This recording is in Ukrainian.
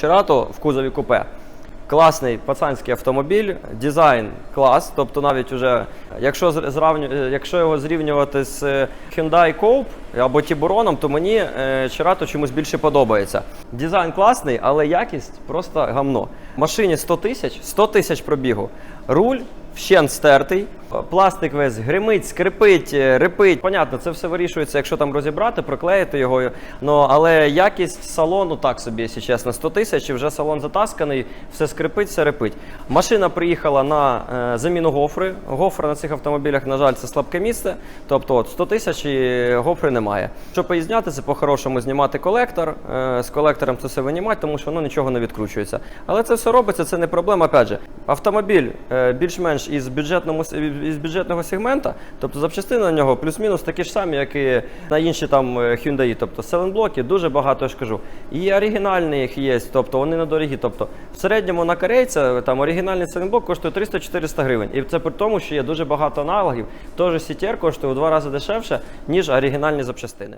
Чирато в кузові купе. Класний пацанський автомобіль, дизайн клас. Тобто навіть уже, якщо, зравню- е, якщо його зрівнювати з е, Hyundai Coupe або Тібуроном, то мені е, Cerato чомусь більше подобається. Дизайн класний, але якість просто гамно. Машині 100 тисяч, 100 тисяч пробігу. Руль вщент стертий. Пластик весь гримить, скрипить, е, рипить. Понятно, це все вирішується, якщо там розібрати, проклеїти його. Ну, але якість салону так собі, якщо чесно, 100 тисяч, вже салон затасканий, все скрипить, все рипить. Машина приїхала на е, заміну гофри. Гофра на цих автомобілях, на жаль, це слабке місце. Тобто от, 100 тисяч і гофри немає. Щоб поїзняти, це по-хорошому знімати колектор. Е, з колектором це все винімати, тому що воно нічого не відкручується. Але це все робиться, це не проблема. Опять же, автомобіль е, більш-менш із бюджетному із бюджетного сегмента, тобто запчастини на нього плюс-мінус такі ж самі, як і на інші там е, Hyundai. Тобто селенблоки дуже багато я ж кажу. І оригінальні їх є, тобто вони недорогі. Тобто в середньому на корейця там оригінальний селенблок коштує 300-400 гривень. І це при тому, що є дуже багато аналогів. Тож CTR коштує у два рази дешевше, ніж оригінальні запчастини.